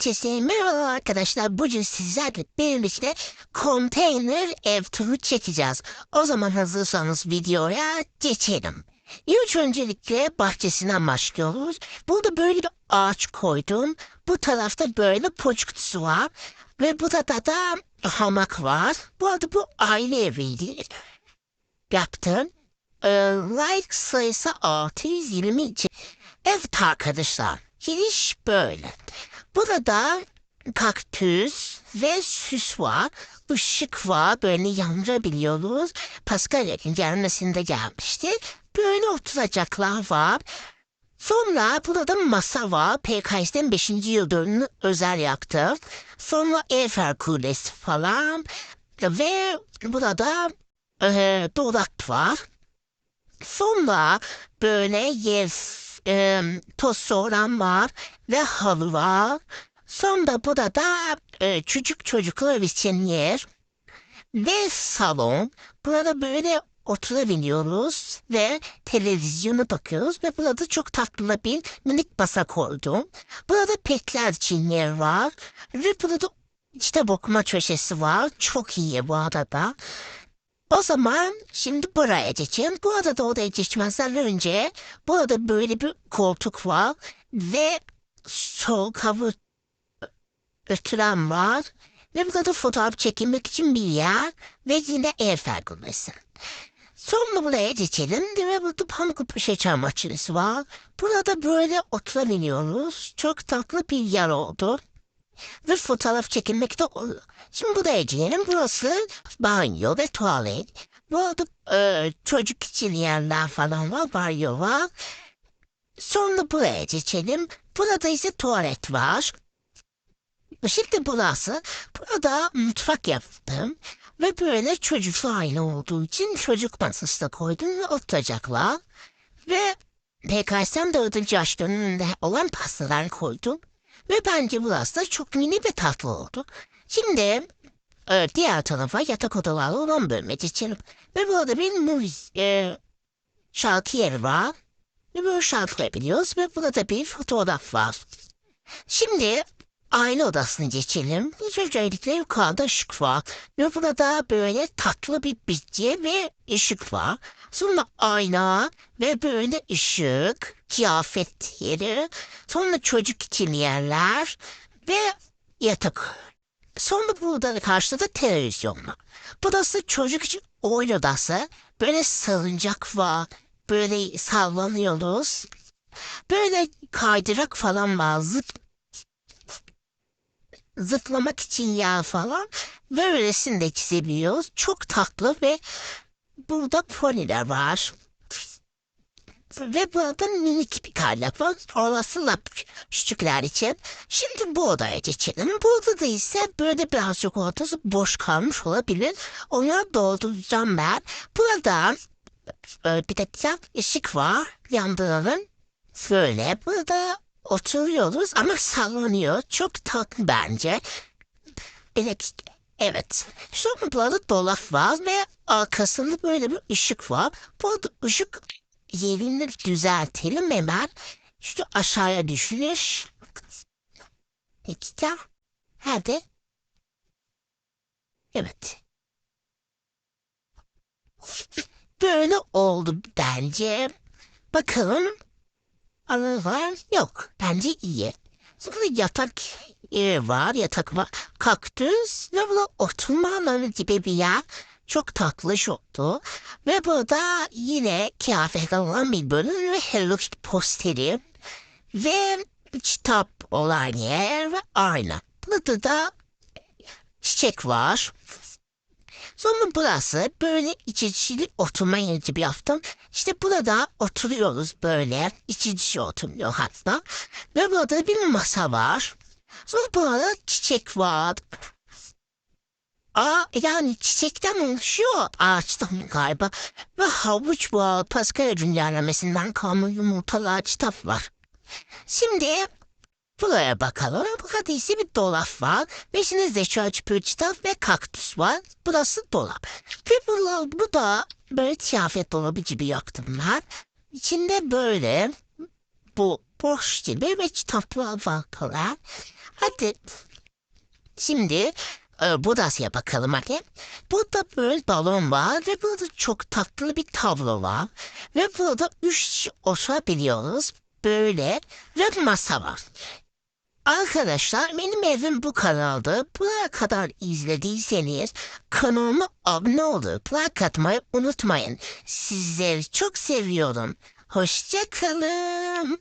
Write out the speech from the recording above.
Herkese merhaba arkadaşlar. Bugün sizlerle birlikte konteyner ev turu çekeceğiz. O zaman hazırsanız videoya geçelim. İlk öncelikle bahçesinden başlıyoruz. Burada böyle bir ağaç koydum. Bu tarafta böyle poç kutusu var. Ve burada da, da hamak var. Bu arada bu aile eviydi. Yaptım. Ee, like sayısı 622. Evet arkadaşlar. Giriş böyle. Burada kaktüs ve süs var. Işık var. Böyle yandırabiliyoruz. Paskalya'nın gelmesinde gelmişti. Böyle oturacaklar var. Sonra burada masa var. PKS'den 5. yıl özel yaptı. Sonra Eiffel Kulesi falan. Ve burada e, dolap var. Sonra böyle yer e, toz var ve halı var. Sonra burada e, çocuk çocuklar için yer ve salon. Burada böyle oturabiliyoruz ve televizyonu bakıyoruz ve burada çok tatlı bir minik masa koydum. Burada petler için yer var ve burada kitap okuma köşesi var. Çok iyi bu arada. O zaman şimdi buraya geçeyim. Bu arada odaya geçmezden önce burada böyle bir koltuk var ve soğuk hava ötüren var. Ve burada fotoğraf çekilmek için bir yer ve yine Eiffel Kulesi. Sonra buraya geçelim ve burada pamuk çay makinesi var. Burada böyle oturabiliyoruz. Çok tatlı bir yer oldu. Ve fotoğraf çekilmekte oluyor. Şimdi buraya gelelim. Burası banyo ve tuvalet. Bu arada e, çocuk için yerler falan var. Banyo var. Sonra buraya geçelim. Burada ise tuvalet var. Şimdi burası. Burada mutfak yaptım. Ve böyle çocuklu aile olduğu için çocuk masası da koydum ve oturacaklar. Ve PKS'den dördüncü yaş dönümünde olan pastalar koydum. Ve bence burası da çok mini ve tatlı oldu. Şimdi e, diğer tarafa yatak odaları olan bölüme geçelim. Ve burada bir müzik e, şarkı yeri var. Şarkılayabiliyoruz ve burada bir fotoğraf var. Şimdi aile odasına geçelim. Öncelikle yukarıda ışık var. Ve burada böyle tatlı bir bitki ve ışık var. Sonra ayna ve böyle ışık, kıyafet yeri. Sonra çocuk için yerler ve yatak. Sonra burada karşıda da televizyon var. Burası çocuk için oyun odası. Böyle salıncak var. Böyle sallanıyoruz. Böyle kaydırak falan var. Zıp zıplamak için yer falan. Böylesini de çizebiliyoruz. Çok tatlı ve burada poniler var. Ve burada minik bir kaynak var. Orası da küçükler için. Şimdi bu odaya geçelim. Bu odada ise böyle birazcık ortası boş kalmış olabilir. Onları dolduracağım ben. Burada e, bir dakika ışık var. Yandıralım. Böyle burada oturuyoruz ama sallanıyor. Çok tatlı bence. Dakika. Evet. Sonra dolap var ve arkasında böyle bir ışık var. Bu ışık yerini düzeltelim hemen. Şu aşağıya düşürüş. Dakika. Hadi. Evet. Böyle oldu bence. Bakalım. Aralar yok. Bence iyi. Sonra yatak yeri var. Yatak var. Kaktüs ve burada oturma alanı gibi bir yer. Çok tatlış oldu. Ve burada yine kıyafet olan bir bölüm ve Hello Kitty posteri. Ve kitap olan yer ve ayna. Burada da çiçek var. Sonra burası böyle içi dişili oturma yeri bir hafta. İşte burada oturuyoruz böyle. içi dişi oturuyor hatta. Ve burada bir masa var. Sonra burada çiçek var. Aa, yani çiçekten oluşuyor ağaçtan galiba. Ve havuç var. Paskalya güncellemesinden kalma yumurtalar kitap var. Şimdi buraya bakalım. İse bir dolap var. Beşinizde çöç kitap ve kaktüs var. Burası dolap. Ve burada, bu da böyle kıyafet dolabı gibi yaktım ben. İçinde böyle bu boş gibi ve kitaplar var. Hadi. Şimdi e, bu dasya bakalım hadi. Burada böyle balon var ve burada çok tatlı bir tablo var. Ve burada üç oturabiliyoruz. Böyle ve masa var. Arkadaşlar benim evim bu kanalda. Buraya kadar izlediyseniz kanalıma abone olup like atmayı unutmayın. Sizleri çok seviyorum. Hoşçakalın.